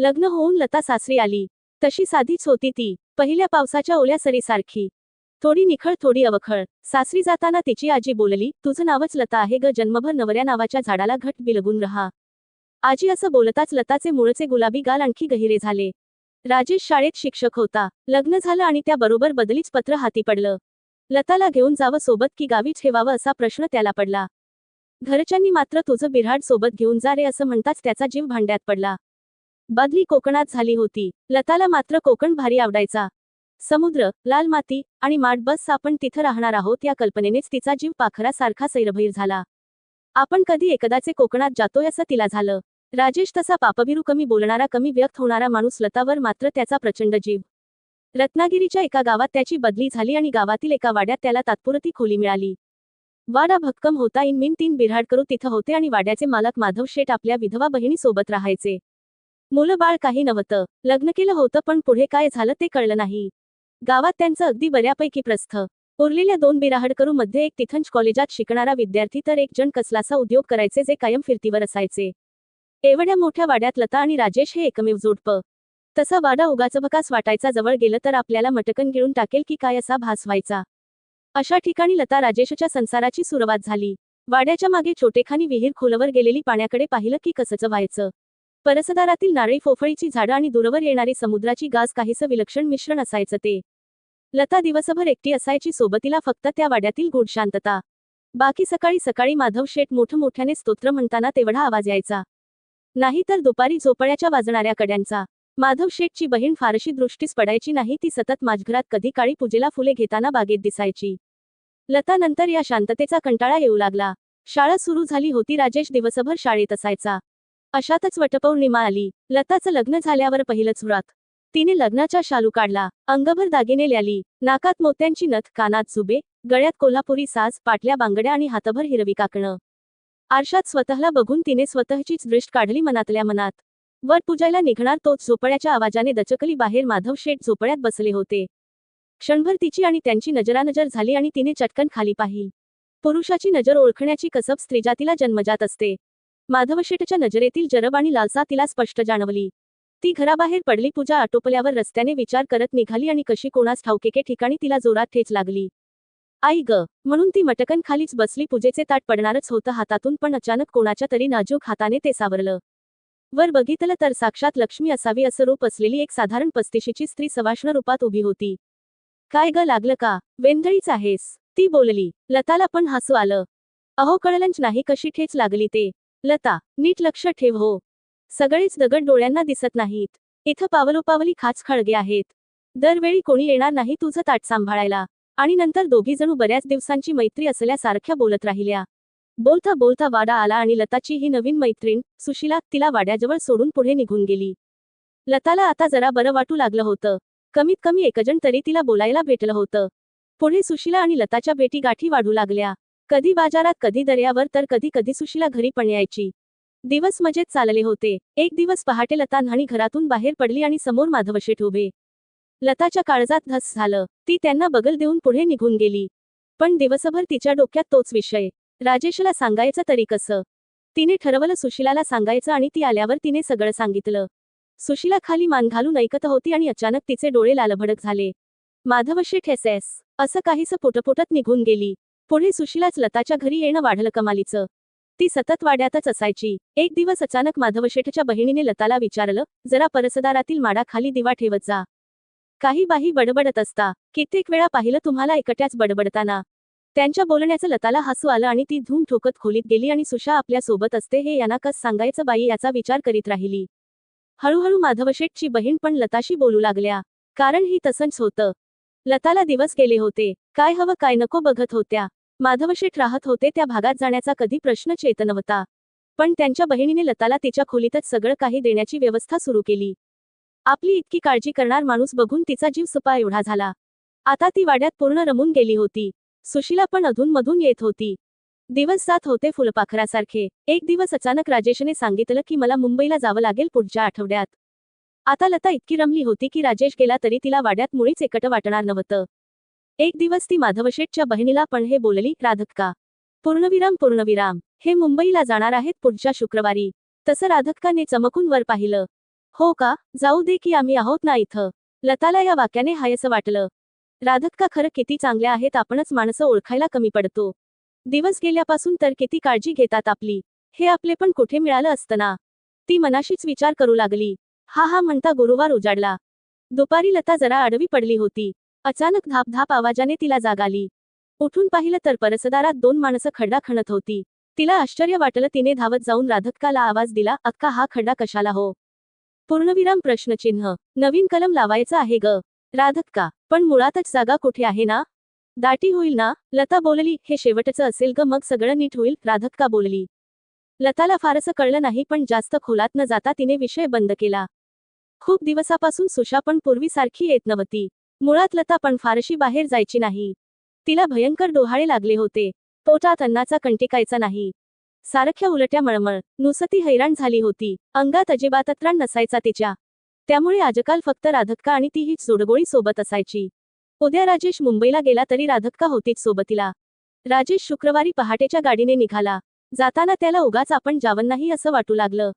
लग्न होऊन लता सासरी आली. तशी साधीच होती ती पहिल्या पावसाच्या ओल्या सरीसारखी. थोडी निखळ थोडी अवखळ. सासरी जाताना तिची आजी बोलली तुझं नावच लता आहे ग जन्मभर नवऱ्या नावाच्या झाडाला घट बिलगून रहा. आजी असं बोलताच लताचे मुळचे गुलाबी गाल आणखी गहिरे झाले. राजेश शाळेत शिक्षक होता. लग्न झालं आणि त्याबरोबर बदलीच पत्र हाती पडलं. लताला घेऊन जावं सोबत की गावी ठेवावं असा प्रश्न त्याला पडला. घरच्यांनी मात्र तुझं बिऱ्हाड सोबत घेऊन जा रे असं म्हणताच त्याचा जीव भांड्यात पडला. बदली कोकणात झाली होती. लताला मात्र कोकण भारी आवडायचा. समुद्र लाल माती आणि माठ बस आपण तिथं राहणार आहोत या कल्पनेनेच तिचा जीव पाखरासारखा सैरभैर झाला. आपण कधी एकदाचे कोकणात जातोय असं तिला झालं. राजेश तसा पापभिरू कमी बोलणारा कमी व्यक्त होणारा माणूस लतावर मात्र त्याचा प्रचंड जीव. रत्नागिरीच्या एका गावात त्याची बदली झाली आणि गावातील एका वाड्यात त्याला तात्पुरती खोली मिळाली. वाडा भक्कम होता इन मिन तीन बिऱ्हाड करू तिथं होते आणि वाड्याचे मालक माधव शेठ आपल्या विधवा बहिणी सोबत राहायचे. मुलं बाळ काही नव्हतं. लग्न केलं होतं पण पुढे काय झालं ते कळलं नाही. गावात त्यांचं अगदी बऱ्यापैकी प्रस्थ. उरलेल्या दोन बिराहड करू मध्ये एक तिथंच कॉलेजात शिकणारा विद्यार्थी तर एक जण कसलासा उद्योग करायचे जे कायम फिरतीवर असायचे. एवढ्या मोठ्या वाड्यात लता आणि राजेश हे एकमेव जोडप. तसा वाडा उगाचभकास वाटायचा जवळ गेलं तर आपल्याला मटकन गिळून टाकेल की काय असा भास व्हायचा. अशा ठिकाणी लता राजेशच्या संसाराची सुरुवात झाली. वाड्याच्या मागे छोटेखानी विहीर खोलवर गेलेली पाण्याकडे पाहिलं की कसंच व्हायचं. परसदारातील नारळी फोफळीची झाडं आणि दूरवर येणारी समुद्राची गाज काहीसं विलक्षण मिश्रण असायचं ते. लता दिवसभर एकटी असायची सोबतीला फक्त त्या वाड्यातील गुढ शांतता. बाकी सकाळी सकाळी माधव शेठ मोठं मोठ्याने स्तोत्र म्हणताना तेवढा आवाज यायचा. नाही तर दुपारी झोपड्याच्या वाजणाऱ्या कड्यांचा. माधव शेठची बहीण फारशी दृष्टीस पडायची नाही ती सतत माझघरात कधी काळी पूजेला फुले घेताना बागेत दिसायची. लता नंतर या शांततेचा कंटाळा येऊ लागला. शाळा सुरू झाली होती राजेश दिवसभर शाळेत असायचा. अशातच वटपौर्णिमा आली. लताचं लग्न झाल्यावर पहिलंच व्रत. तिने लग्नाचा शालू काढला. अंगभर दागिने ल्याली. नाकात मोत्यांची नथ कानात जुबे गळ्यात कोल्हापुरी साज पाटल्या बांगड्या आणि हातभर हिरवी काकणं. आरशात स्वतःला बघून तिने स्वतःचीच दृष्ट काढली मनातल्या मनात. वर पूजायला निघणार तोच झोपड्याच्या आवाजाने दचकली बाहेर माधव शेठ झोपड्यात बसले होते. क्षणभर तिची आणि त्यांची नजरानजर झाली आणि तिने चटकन खाली पाहिली. पुरुषाची नजर ओळखण्याची कसब स्त्रीजातीला जन्मजात असते. माधवशेठच्या नजरेतील जरब आणि लालसा तिला स्पष्ट जाणवली. ती घराबाहेर पडली पूजा आटोपल्यावर रस्त्याने विचार करत निघाली आणि कशी कोणास ठाऊकेके ठिकाणी तिला जोरात ठेच लागली. आई ग म्हणून ती मटकन खालीच बसली पूजेचे ताट पडणारच होतं हातातून पण अचानक कोणाच्या तरी नाजूक हाताने ते सावरलं. वर बघितलं तर साक्षात लक्ष्मी असावी असं रूप असलेली एक साधारण पस्तीशीची स्त्री सवाष्ण रूपात उभी होती. काय ग लागलं का? वेंधळीच आहेस. ती बोलली. लताला पण हसू आलं. अहो कळलंच नाही कशी ठेच लागली ते. लता नीट लक्ष ठेव हो. सगळेच दगड डोळ्यांना दिसत नाहीत. इथं पावलोपावली खाच खळगे आहेत. दरवेळी कोणी येणार नाही तुझं ताट सांभाळायला. आणि नंतर दोघी जणू बऱ्याच दिवसांची मैत्री असल्यासारख्या बोलत राहिल्या. बोलता बोलता वाडा आला आणि लताची ही नवीन मैत्रीण सुशिला तिला वाड्याजवळ सोडून पुढे निघून गेली. लताला आता जरा बरं वाटू लागलं होतं. कमीत कमी एकजण तरी तिला बोलायला भेटलं होतं. पुढे सुशिला आणि लताच्या भेटी गाठी वाढू लागल्या. कधी बाजारात कधी दर्यावर तर कधी कधी सुशीला घरी पण यायची. दिवस मजेत चालले होते. एक दिवस पहाटे लता न्हाणी घरातून बाहेर पडली आणि समोर माधवशेठ उभे. लताच्या काळजात धस झालं. ती त्यांना बगल देऊन पुढे निघून गेली. पण दिवसभर तिच्या डोक्यात तोच विषय. राजेशला सांगायचं तरी कसं? तिने ठरवलं सुशीलाला सांगायचं आणि ती आल्यावर तिने सगळं सांगितलं. सुशीला खाली मान घालून ऐकत होती आणि अचानक तिचे डोळे लालभडक झाले. Madhavsheth S S. असं काहीसं पोटपोटत निघून गेली. पुढे सुशिलाच लताच्या घरी येणं वाढलं कमालीचं. ती सतत वाड्यातच असायची. एक दिवस अचानक माधवशेठच्या बहिणीने लताला विचारलं जरा परसदारातील माडाखाली दिवा ठेवत जा. काही बाही बडबडत असता. कित्येक वेळा पाहिलं तुम्हाला एकट्याच बडबडताना. त्यांच्या बोलण्याचं लताला हसू आलं आणि ती धूम ठोकत खोलीत गेली आणि सुशा आपल्यासोबत असते हे यांना कस सांगायचं बाई याचा विचार करीत राहिली. हळूहळू माधवशेठची बहीण पण लताशी बोलू लागल्या. कारण ही तसंच होतं. लताला दिवस गेले होते. काय हवं काय नको बघत होत्या. माधवशेठ राहत होते त्या भागात जाण्याचा कधी प्रश्न चेत नव्हता पण त्यांच्या बहिणीने लताला तिच्या खोलीतच सगळं काही देण्याची व्यवस्था सुरू केली. आपली इतकी काळजी करणार माणूस बघून तिचा जीव सपा एवढा झाला. आता ती वाड्यात पूर्ण रमून गेली होती. सुशीला पण अधूनमधून येत होती. दिवस जात होते फुलपाखरासारखे. एक दिवस अचानक राजेशने सांगितलं की मला मुंबईला जावं लागेल पुढच्या आठवड्यात. आता लता इतकी रमली होती की राजेश गेला तरी तिला वाड्यात मुळीच एकट वाटणार नव्हतं. एक दिवस ती माधवशेठच्या बहिणीला पण हे बोलली राधक्का. पूर्णविराम पूर्णविराम. हे मुंबईला जाणार आहेत पुढच्या शुक्रवारी. तसं राधक्काने चमकून वर पाहिलं. हो का? जाऊ दे की आम्ही आहोत ना इथं. लताला या वाक्याने हायसं वाटलं. राधक्का खरं किती चांगल्या आहेत आपणच माणसं ओळखायला कमी पडतो. दिवस गेल्यापासून तर किती काळजी घेतात आपली. हे आपले पण कुठे मिळालं असतं ना ती मनाशीच विचार करू लागली. हा हा म्हणता गुरुवार उजाडला. दुपारी लता जरा आडवी पडली होती. अचानक धापधाप आवाजाने तिला जाग आली. उठून पाहिलं तर परसदारात दोन माणसं खड्डा खणत होती. तिला आश्चर्य वाटलं तिने धावत जाऊन राधक्काला आवाज दिला अक्का हा खड्डा कशाला हो? पूर्णविराम प्रश्नचिन्ह. नवीन कलम लावायचं आहे ग. राधक्का पण मुळातच जागा कुठे आहे ना? दाटी होईल ना? लता बोलली. हे शेवटचं असेल ग मग सगळं नीट होईल राधक्का बोलली. लताला फारसं कळलं नाही पण जास्त खोलात न जाता तिने विषय बंद केला. खूप दिवसापासून सुशा पण पूर्वीसारखी येत नव्हती. मुळात लता पण फारशी बाहेर जायची नाही. तिला भयंकर डोहाळे लागले होते. पोटात अन्नाचा कंटिकायचा नाही. सारख्या उलट्या मळमळ नुसती हैराण झाली होती. अंगात अजिबात त्राण नसायचा तिच्या. त्यामुळे आजकाल फक्त राधक्का आणि ती हीच जोडगोळी सोबत असायची. उद्या राजेश मुंबईला गेला तरी राधक्का होतीच सोबतीला. राजेश शुक्रवारी पहाटेच्या गाडीने निघाला. जाताना त्याला उगाच आपण जावं नाही असं वाटू लागलं.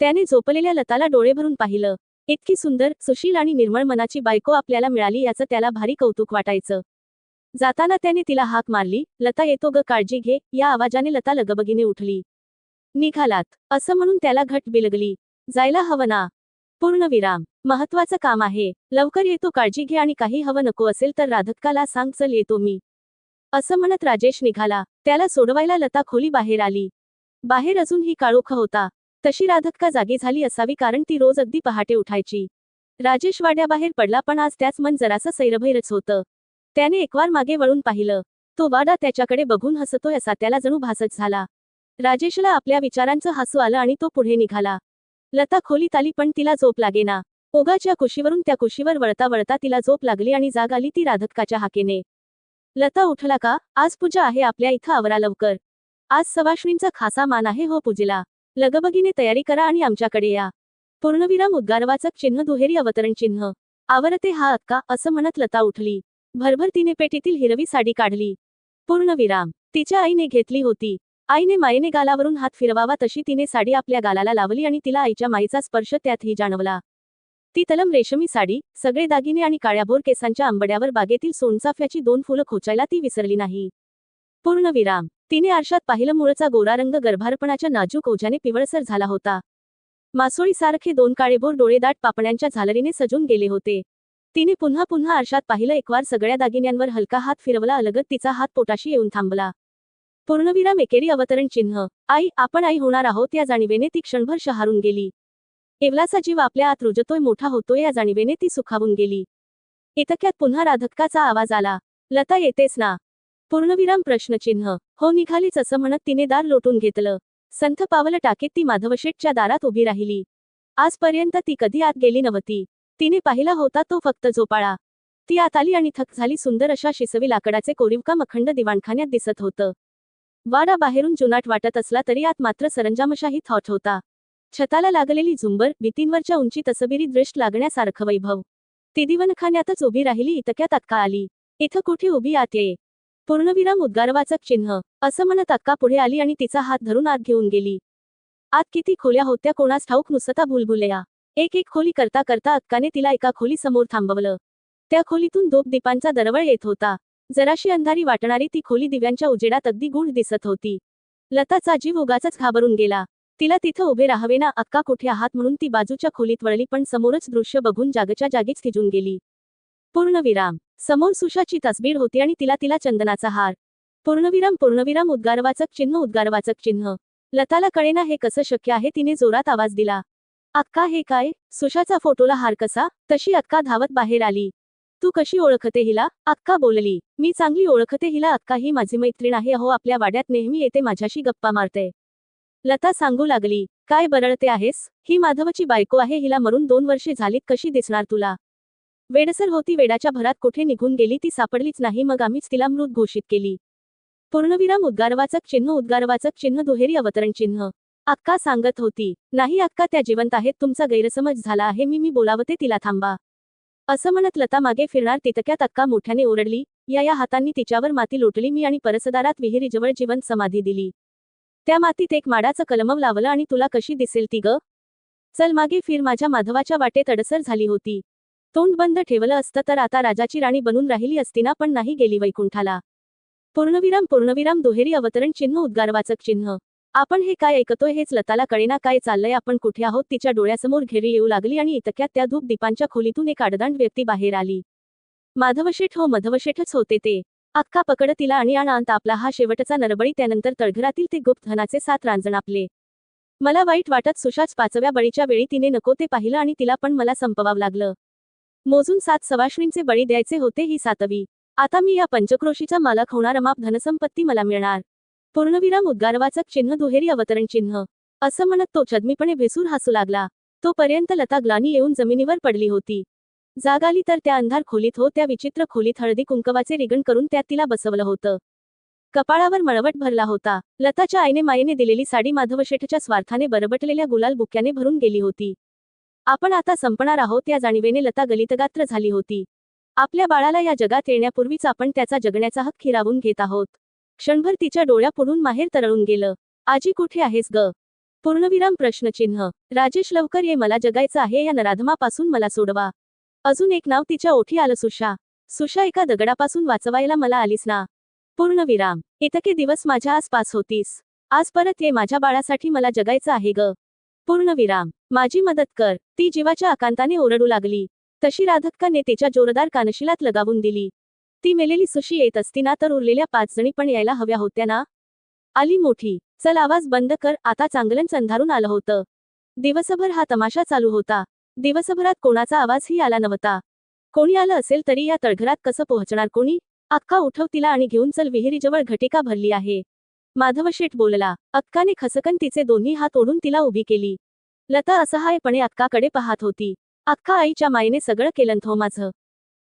त्याने झोपलेल्या लताला डोळे भरून पाहिलं. इतकी सुंदर सुशील आणि निर्मळ मनाची बायको आपल्याला मिळाली याचं त्याला भारी कौतुक वाटायचं. जाताना त्याने तिला हाक मारली लता येतो ग काळजी घे या आवाजाने लता लगबगीने उठली. निघालात असं म्हणून त्याला घट बिलगली. जायला हवं ना? पूर्णविराम महत्वाचं काम आहे. लवकर येतो काळजी घे आणि काही हवं नको असेल तर राधक्काला सांग चल येतो मी. असं म्हणत राजेश निघाला. त्याला सोडवायला लता खोली बाहेर आली. बाहेर अजूनही काळोख होता. तशी राधक्का जागी झाली असावी कारण ती रोज अगदी पहाटे उठायची. राजेश वाड्याबाहेर पडला पण आज त्याच मन जरासं सैरभैरच होतं. त्याने एकवार मागे वळून पाहिलं. तो वाडा त्याच्याकडे बघून हसतोय असा त्याला जणू भासच झाला. राजेशला आपल्या विचारांचं हसू आलं आणि तो पुढे निघाला. लता खोलीत आली पण तिला झोप लागेना. ओघाच्या कुशीवरून त्या कुशीवर वळता वळता तिला झोप लागली आणि जाग आली ती राधक्काच्या हाकेने. लता उठला का? आज पूजा आहे आपल्या इथं आवरा लवकर. आज सवाष्णींचा खासा मान आहे हो पूजेला. लगबगीने तयारी करा आणि आमच्याकडे या. पूर्णविराम उद्गारवाचक चिन्ह दुहेरी अवतरण चिन्ह. आवरते हा अक्का असं म्हणत लता उठली. भरभर तिने पेटीतील हिरवी साडी काढली. पूर्णविराम. तिच्या आईने घेतली होती. आईने मायेने गालावरून हात फिरवावा तशी तिने साडी आपल्या गालाला लावली आणि तिला आईच्या माईचा स्पर्श त्यातही जाणवला. ती तलम रेशमी साडी सगळे दागिने आणि काळ्याभोर केसांच्या आंबड्यावर बागेतील सोनचाफ्याची दोन फुलं खोचायला ती विसरली नाही. पूर्णविराम. तिने आरशात पाहिलं मुळचा गोरा रंग गर्भारपणाच्या नाजूक ओझ्याने पिवळसर झाला होता. मासोळीसारखे दोन काळेभोर डोळे दाट पापण्यांच्या झालरीने सजून गेले होते. तिने पुन्हा पुन्हा आरशात पाहिलं एकवार सगळ्या दागिन्यांवर हलका हात फिरवला अलगत तिचा हात पोटाशी येऊन थांबला. पूर्णविराम एकेरी अवतरण चिन्ह. आई आपण आई होणार आहोत या जाणीवेने ती क्षणभर शहारून गेली. एवलासा जीव आपल्या आत रुजतोय मोठा होतोय या जाणीवेने ती सुखावून गेली. इतक्यात पुन्हा राधक्काचा आवाज आला. लता येतेस ना? पूर्णविराम प्रश्नचिन्ह. हो निघालीच असं म्हणत तिने दार लोटून घेतलं. संथ पावलं टाकीत ती माधवशेठच्या दारात उभी राहिली. आजपर्यंत ती कधी आत गेली नव्हती. तिने पाहिला होता तो फक्त झोपाळा. ती आत आली आणि थक झाली सुंदर अशा शिसवी लाकडाचे कोरीवकाम अखंड दिवाणखान्यात दिसत होतं. वाडा बाहेरून जुनाट वाटत असला तरी आत मात्र सरंजामशाही थॉट होता. छताला लागलेली झुंबर भीतींवरच्या उंची तसबिरी दृष्ट लागण्यासारखं वैभव. ती दिवणखान्यातच उभी राहिली इतक्या अक्का आली. इथं कुठे उभी आत ये? पूर्णविराम उद्गारवाचक चिन्ह. असं म्हणत अक्का पुढे आली आणि तिचा हात धरून आत घेऊन गेली. आत किती खोल्या होत्या कोणास ठाऊक नुसता भुलभुलया. एक एक खोली करता करता अक्काने तिला एका खोली समोर थांबवलं. त्या खोलीतून धूप दीपांचा दरवळ येत होता. जराशी अंधारी वाटणारी ती खोली दिव्यांच्या उजेडात अगदी गूढ दिसत होती. लताचा जीव उगाचाच घाबरून गेला. तिला तिथं उभे राहावेना अक्का कुठे आहात म्हणून ती बाजूच्या खोलीत वळली पण समोरच दृश्य बघून जागच्या जागीच खिजून गेली. पूर्णविराम. समोर सुशाची तसबीर होती आणि तिला तिला चंदनाचा हार. पूर्णविराम पूर्णविराम उद्गारवाचक चिन्ह उद्गारवाचक चिन्ह. लताला कळेना हे कसं शक्य आहे तिने जोरात आवाज दिला. अक्का हे काय? सुशाचा फोटोला हार कसा? तशी अक्का धावत बाहेर आली. तू कशी ओळखते हिला? अक्का बोलली. मी चांगली ओळखते हिला. अक्का ही माझी मैत्रीण आहे. अहो आपल्या वाड्यात नेहमी येते माझ्याशी गप्पा मारते. लता सांगू लागली. काय बरळते आहेस? ही माधवची बायको आहे. हिला मरून दोन वर्षे झालीत. कशी दिसणार तुला? वेडसर होती वेडाच्या भरात कुठे निघून गेली ती सापडलीच नाही मग आम्हीच तिला मृत घोषित केली. पूर्णविराम उद्गारवाचक चिन्ह उद्गारवाचक चिन्ह दुहेरी अवतरण चिन्ह. अक्का सांगत होती नाही अक्का त्या जिवंत आहेत तुमचा गैरसमज झाला आहे मी मी बोलावते तिला थांबा. असं म्हणत लता मागे फिरणार तितक्यात अक्का मोठ्याने ओरडली या या हातांनी तिच्यावर माती लोटली मी आणि परसदारात विहिरीजवळ जिवंत समाधी दिली. त्या मातीत एक माडाचं कलमव लावलं आणि तुला कशी दिसेल ती ग? चल मागे फिर माझ्या माधवाच्या वाटेत अडसर झाली होती. तोंड बंद ठेवलं असतं तर आता राजाची राणी बनून राहिली असती ना पण नाही गेली वैकुंठाला. पूर्णविराम पूर्णविराम दुहेरी अवतरण चिन्ह उद्गारवाचक चिन्ह. आपण हे काय ऐकतोय हेच लताला कळेना काय चाललंय आपण कुठे आहोत? तिच्या डोळ्यासमोर घेरी येऊ लागली आणि इतक्यात त्या धूप दीपांच्या खोलीतून एक आडदांड व्यक्ती बाहेर आली. माधवशेठ हो मधवशेठच होते ते. अक्का पकड तिला आणि अणांत आपला हा शेवटचा नरबळी त्यानंतर तळघरातील ते गुप्त धनाचे सात रांजण आपले. मला वाईट वाटत सुशाच पाचव्या बळीच्या वेळी तिने नको ते पाहिलं आणि तिला पण मला संपवावं लागलं. मोजून सात सवाश्रींचे बळी द्यायचे होते ही सातवी. आता मी या पंचक्रोशीचा मालक होणार माप धनसंपत्ती मला मिळणार. पूर्णविराम उद्गारवाचक चिन्ह दुहेरी अवतरण चिन्ह. असं म्हणत तो छदमीपणे भेसूर हसू लागला. तोपर्यंत लता ग्लानी येऊन जमिनीवर पडली होती. जाग आली तर त्या अंधार खोलीत हो त्या विचित्र खोलीत हळदी कुंकवाचे रिगण करून त्यात तिला बसवलं होतं. कपाळावर मळवट भरला होता. लताच्या आईने मायेने दिलेली साडी माधवशेठच्या स्वार्थाने बरबटलेल्या गुलाल बुक्याने भरून गेली होती. आपण आता संपणार आहोत या जाणीवेने लता गलितगात्र झाली होती. आपल्या बाळाला या जगात येण्यापूर्वीच आपण त्याचा जगण्याचा हक्क हिरावून घेत आहोत. क्षणभर तिच्या डोळ्यापुढून माहेर तरळून गेलं. आजी कुठे आहेस ग? पूर्णविराम प्रश्नचिन्ह. राजेश लवकर ये मला जगायचं आहे या नराधमापासून मला सोडवा. अजून एक नाव तिच्या ओठी आलं सुशा. सुशा एका दगडापासून वाचवायला मला आलीस ना? पूर्णविराम. इतके दिवस माझ्या आसपास होतीस. आज परत ये माझ्या बाळासाठी मला जगायचं आहे ग. पूर्णविराम माझी मदत कर. ती जीवाच्या आकांताने ओरडू लागली. तशी राधक्काने तिच्या जोरदार कानशिलात लगावून दिली. ती मेलेली सुशी येत असती ना तर उरलेल्या पाच जणी पण यायला हव्या होत्या ना? आली मोठी. चल आवाज बंद कर. आता चांगलंच अंधारून आलं होतं. दिवसभर हा तमाशा चालू होता. दिवसभरात कोणाचा आवाजही आला नव्हता. कोणी आलं असेल तरी या तळघरात कसं पोहोचणार कोणी? अख्खा उठव तिला आणि घेऊन चल. विहिरीजवळ घटिका भरली आहे. माधवशेठ बोलला अक्काने खसकन तिचे दोन्ही हात ओढून तिला उभी केली. लता असहायपणे अक्काकडे पाहत होती. अक्का आईच्या मायेने सगळं केलं हो माझं.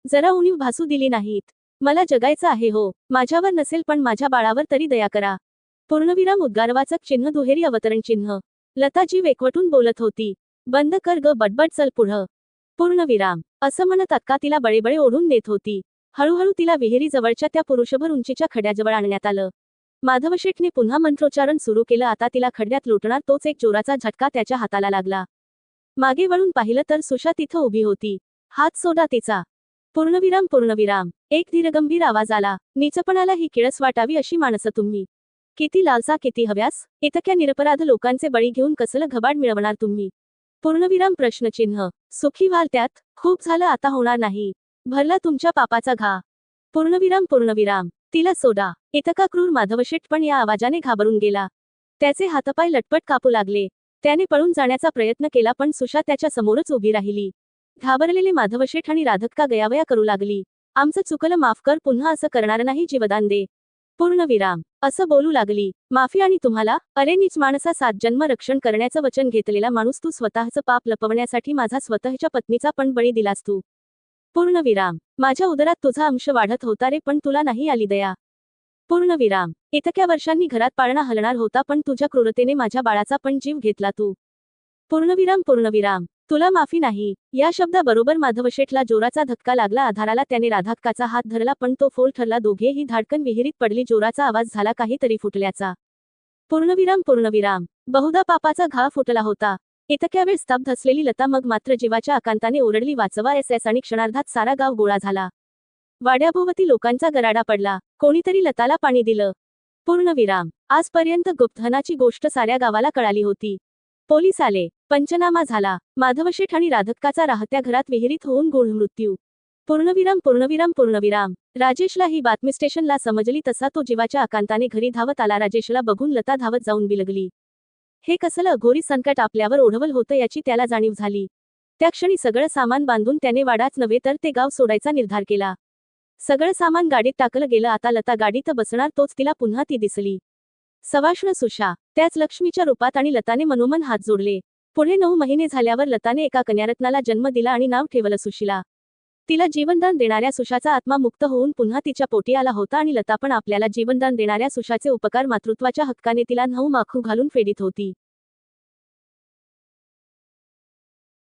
जरा उणीव भासू दिली नाहीत. मला जगायचं आहे हो माझ्यावर नसेल पण माझ्या बाळावर तरी दया करा. पूर्णविराम उद्गारवाचक चिन्ह दुहेरी अवतरण चिन्ह. लताजी वेकवटून बोलत होती. बंद कर ग बडबड चल पुढं. पूर्णविराम. असं म्हणत अक्का तिला बळेबळे ओढून नेत होती. हळूहळू तिला विहिरी जवळच्या त्या पुरुषभर उंचीच्या खड्याजवळ आणण्यात आलं. माधवशेठने पुन्हा मंत्रोच्चारण सुरू केलं. आता तिला खड्यात लुटणार तोच एक जोराचा झटका त्याच्या हाताला लागला. मागे वळून पाहिलं तर सुशा तिथं उभी होती. हात सोडा तिचा. पूर्णविराम पूर्णविराम. एक धीरगंभीर आवाज आला. नीचपणाला ही किळस वाटावी अशी माणसं तुम्ही. किती लालसा किती हव्यास. इतक्या निरपराध लोकांचे बळी घेऊन कसलं घबाड मिळवणार तुम्ही. पूर्णविराम प्रश्नचिन्ह. सुखी व्हाल त्यात. खूप झालं आता होणार नाही. भरला तुमच्या पापाचा घा. पूर्णविराम पूर्णविराम. तिला सोडा. इतका क्रूर माधवशेठ पण या आवाजाने घाबरून गेला. त्याचे हातपाय लटपट कापू लागले. त्याने पळून जाण्याचा प्रयत्न केला पण सुशा त्याच्या समोरच उभी राहिली. घाबरलेले माधवशेठ आणि राधक्का गयावया करू लागली. आमचं चुकलं माफ कर पुन्हा असं करणार नाही जीवदान दे. पूर्णविराम असं बोलू लागली. माफी आणि तुम्हाला? अरे नीच माणसा सात जन्म रक्षण करण्याचं वचन घेतलेला माणूस तू स्वतःचं पाप लपवण्यासाठी माझा स्वतःच्या पत्नीचा पण बळी दिलास तू. पूर्णविराम माझ्या उदरात तुझा अंश वाढत होता रे पण तुला नाही आली दया. पूर्णविराम इतक्या वर्षांनी घरात पाळणा हलणार होता पण तुझ्या क्रूरतेने माझ्या बाळाचा पण जीव घेतला तू. पूर्णविराम पूर्णविराम तुला माफी नाही. या शब्दाबरोबर माधवशेठला जोराचा धक्का लागला आधाराला त्याने राधाक्काचा हात धरला पण तो फोल ठरला दोघेही धाडकन विहिरीत पडली जोराचा आवाज झाला काहीतरी फुटल्याचा. पूर्णविराम पूर्णविराम बहुधा पापाचा घा फुटला होता. इतक्या वेळ स्तब्ध असलेली लता मग मात्र जीवाच्या आकांताने ओरडली वाचवा एस एस आणि क्षणार्धात सारा गाव गोळा झाला. वाड्याभोवती लोकांचा गराडा पडला. कोणीतरी लताला पाणी दिलं. पूर्णविराम आजपर्यंत गुप्तधनाची गोष्ट साऱ्या गावाला कळाली होती. पोलीस आले. पंचनामा झाला. माधवशेठ आणि राधक्काचा राहत्या घरात विहिरीत होऊन गुळ मृत्यू. पूर्णविराम पूर्णविराम पूर्णविराम राजेशला ही बातमी स्टेशनला समजली तसा तो जीवाच्या आकांताने घरी धावत आला. राजेशला बघून लता धावत जाऊन बिलगली. हे कसलं अघोरी संकट आपल्यावर ओढवल होतं याची त्याला जाणीव झाली. त्या क्षणी सगळं सामान बांधून त्याने वाडाच नव्हे तर ते गाव सोडायचा निर्धार केला. सगळं सामान गाडीत टाकलं गेलं आता लता गाडीत बसणार तोच तिला पुन्हा ती दिसली. सवाष्ण सुषा त्याच लक्ष्मीच्या रूपात आणि लताने मनोमन हात जोडले. पुढे नऊ महिने झाल्यावर लताने एका कन्यारत्नाला जन्म दिला आणि नाव ठेवलं सुशिला. तिला जीवनदान देणाऱ्या सुशाचा आत्मा मुक्त होऊन पुन्हा तिच्या पोटी आला होता आणि लता पण आपल्याला जीवनदान देणाऱ्या सुशाचे उपकार मातृत्वाच्या हक्काने तिला नऊ माखू घालून फेडीत होती.